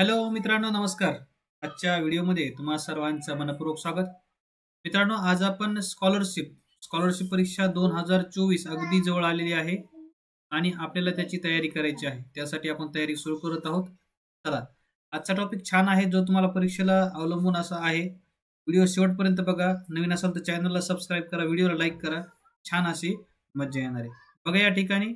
Hello मित्रांनो नमस्कार. आजच्या व्हिडिओमध्ये तुम्हा सर्वांचं मनपूर्वक स्वागत. मित्रांनो आज आपण स्कॉलरशिप स्कॉलरशिप परीक्षा दोन हजार चोवीस अगदी जवळ आलेली आहे आणि आपल्याला त्याची तयारी करायची आहे. त्यासाठी आपण तयारी सुरू करत आहोत. चला आजचा टॉपिक छान आहे जो तुम्हाला परीक्षेला अवलंबून असा आहे. व्हिडिओ शेवटपर्यंत बघा. नवीन असाल तर चॅनलला सबस्क्राईब करा व्हिडिओला लाईक करा. छान अशी मज्जा येणार आहे. बघा या ठिकाणी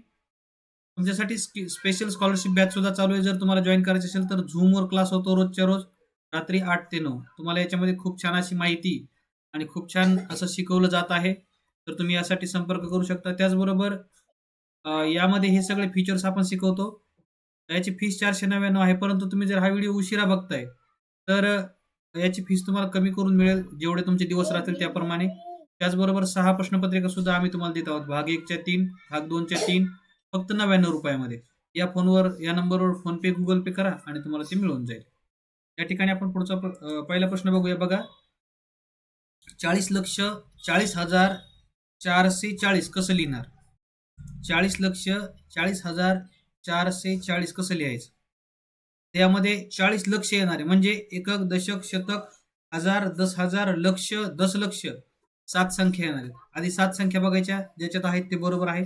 तुमच्यासाठी स्पेशल स्कॉलरशिप बॅच सुद्धा चालू आहे. जर तुम्हाला जॉईन करायचे असेल तर झूमवर क्लास होतो रोजच्या रोज रात्री आठ ते नऊ. तुम्हाला याच्यामध्ये खूप छान अशी माहिती आणि खूप छान असं शिकवलं जात आहे. तर तुम्ही यासाठी संपर्क करू शकता. त्याचबरोबर यामध्ये हे सगळे फीचर्स आपण शिकवतो. याची फीस चारशे नव्याण्णव आहे. परंतु तुम्ही जर हा व्हिडिओ उशिरा बघताय तर याची फीस तुम्हाला कमी करून मिळेल जेवढे तुमचे दिवस राहतील त्याप्रमाणे. त्याचबरोबर सहा प्रश्नपत्रिका सुद्धा आम्ही तुम्हाला देत आहोत. भाग एकच्या तीन भाग दोनच्या तीन फक्त नव्याण्णव रुपयामध्ये. या फोनवर या नंबरवर फोन पे गुगल पे करा आणि तुम्हाला ते मिळून जाईल. या ठिकाणी आपण पुढचा पहिला प्रश्न बघूया. बघा. चाळीस लक्ष चाळीस हजार चारशे चाळीस कसं लिहिणार? चाळीस लक्ष चाळीस हजार चारशे चाळीस कसं लिहायचं? त्यामध्ये चाळीस लक्ष येणार आहे. म्हणजे एकक दशक शतक हजार दस हजार लक्ष दशलक्ष सात संख्या येणार आहेत. आधी सात संख्या बघायच्या ज्याच्यात आहेत ते बरोबर आहे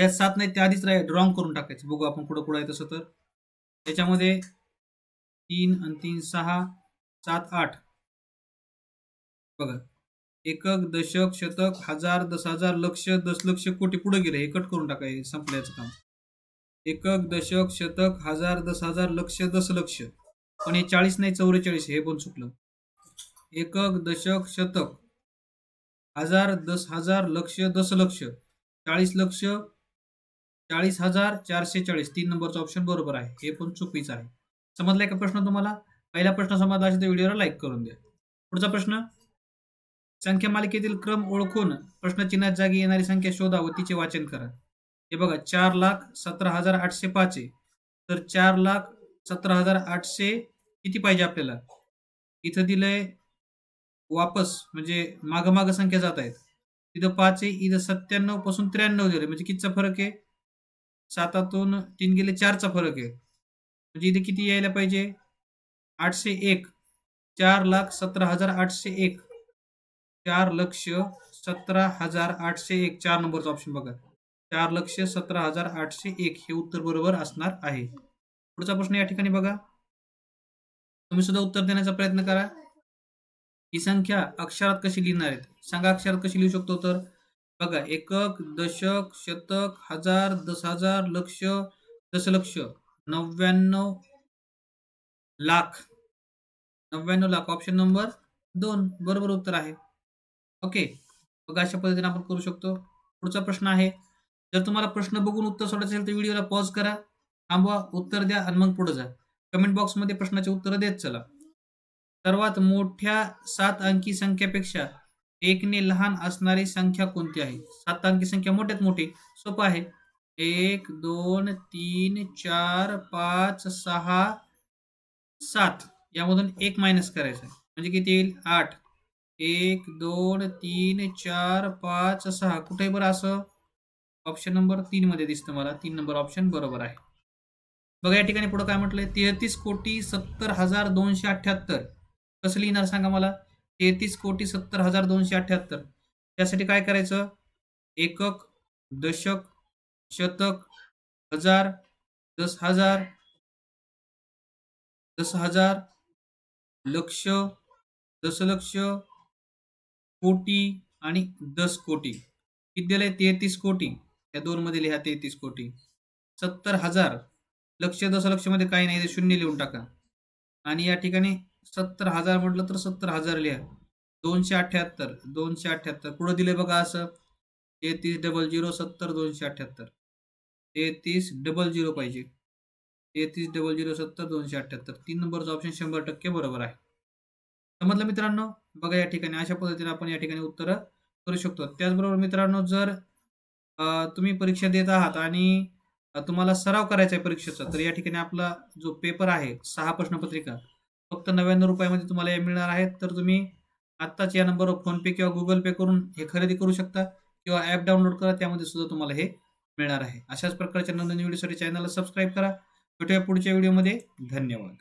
ज्यात सात नाही त्या आधीच ड्रॉंग करून टाकायचे. बघू आपण पुढं पुढं आहे तसं तर. त्याच्यामध्ये तीन आणि तीन सहा सात आठ. बघा. एकक दशक शतक हजार दस हजार लक्ष दशलक्ष कोटी पुढे गेले. हे कट करून टाकाय संपल्याचं काम. एकक दशक शतक हजार दस हजार लक्ष दशलक्ष पण हे चाळीस नाही चौवेचाळीस हे पण चुकलं. एकक दशक शतक. हजार दस हजार लक्ष दशलक्ष चाळीस लक्ष चाळीस हजार चारशे चाळीस. तीन नंबरचा ऑप्शन बरोबर आहे. हे पण चुकीचं आहे. समजलाय का प्रश्न तुम्हाला? पहिला प्रश्न समजला असेल तर व्हिडिओला लाईक करून द्या. पुढचा प्रश्न संख्या मालिकेतील क्रम ओळखून प्रश्नचिन्हात जागी येणारी संख्या शोधा व तिचे वाचन करा. हे बघा चार लाख सतरा हजार आठशे पाच आहे. तर चार लाख सतरा हजार आठशे किती पाहिजे आपल्याला? इथं दिलंय वापस म्हणजे मागं मागं संख्या जात आहेत. तिथं पाच आहे इथं सत्त्याण्णवपासून त्र्याण्णव दिले म्हणजे कितीचा फरक आहे? सातातून तीन गेले चारचा फरक आहे. म्हणजे इथे किती यायला पाहिजे? आठशे एक. चार लाख सतरा हजार आठशे एक. चार लक्ष सतरा हजार आठशे एक. चार नंबरचा ऑप्शन बघा. चार लक्ष सतरा हजार आठशे एक हे उत्तर बरोबर असणार आहे. पुढचा प्रश्न या ठिकाणी बघा. तुम्ही सुद्धा उत्तर देण्याचा प्रयत्न करा. ही संख्या अक्षरात कशी लिहिणार आहेत? सांगा अक्षरात कशी लिहू शकतो तर बघा एकक दशक शतक हजार दस हजार लक्ष दशलक्ष नव्याण्णव लाख. नव्याण्णव लाख ऑप्शन नंबर दोन. बरोबर उत्तर आहे. ओके बघा अशा पद्धतीने आपण करू शकतो. पुढचा प्रश्न आहे. जर तुम्हाला प्रश्न बघून उत्तर सोडायचं असेल तर व्हिडिओला पॉज करा. थांबवा उत्तर द्या आणि मग पुढे जा. कमेंट बॉक्समध्ये प्रश्नाचे उत्तर देत चला. सर्वात मोठ्या सात अंकी संख्येपेक्षा एकने लहान असणारी संख्या कोणती आहे? सात अंकी संख्या मोठ्यात मोठी. सोपं आहे. एक दोन तीन चार पाच सहा सात. यामधून एक मायनस करायचं आहे. म्हणजे किती येईल? आठ. एक दोन तीन चार पाच सहा. कुठे बरं असं. ऑप्शन नंबर तीन मध्ये दिसतं मला. तीन नंबर ऑप्शन बरोबर आहे. बघा या ठिकाणी पुढे काय म्हटलंय? तेहतीस कोटी सत्तर हजार दोनशे अठ्ठ्याहत्तर. कसं लिहिणार सांगा मला? तेहतीस कोटी सत्तर हजार दोनशे अठ्याहत्तर. त्यासाठी काय करायचं? एकक दशक शतक हजार दस हजार दस हजार लक्ष दशलक्ष कोटी आणि दस कोटी. किती दिलंय तेहतीस कोटी. या दोन मध्ये लिहा तेहतीस कोटी. सत्तर हजार. लक्ष दशलक्षमध्ये काही नाही. ते शून्य लिहून टाका. आणि या ठिकाणी सत्तर हजार म्हटलं तर सत्तर हजार लिहा. दोनशे अठ्याहत्तर दोनशे अठ्याहत्तर. पुढे दिले बघा असं. तेहतीस डबल झिरो सत्तर दोनशे अठ्याहत्तर. तेहतीस डबल झिरो पाहिजे. तेहतीस डबल झिरो सत्तर दोनशे अठ्याहत्तर. तीन नंबरचा ऑप्शन शंभर टक्के बरोबर आहे. समजलं मित्रांनो बघा या ठिकाणी अशा पद्धतीने आपण या ठिकाणी उत्तरं करू शकतो. त्याचबरोबर मित्रांनो जर तुम्ही परीक्षा देत आहात आणि तुम्हाला सराव करायचा आहे परीक्षेचा तर या ठिकाणी आपला जो पेपर आहे सहा प्रश्नपत्रिका फक्त नव्याण्णव रुपयामध्ये तुम्हाला हे मिळणार आहेत. तर तुम्ही आत्ताच या नंबरवर फोनपे किंवा गुगल पे करून हे खरेदी करू शकता किंवा ॲप डाउनलोड करा त्यामध्ये सुद्धा तुम्हाला हे मिळणार आहे. अशाच प्रकारच्या नवीन व्हिडिओसाठी चॅनलला सबस्क्राईब करा. भेटूया पुढच्या व्हिडिओमध्ये. धन्यवाद.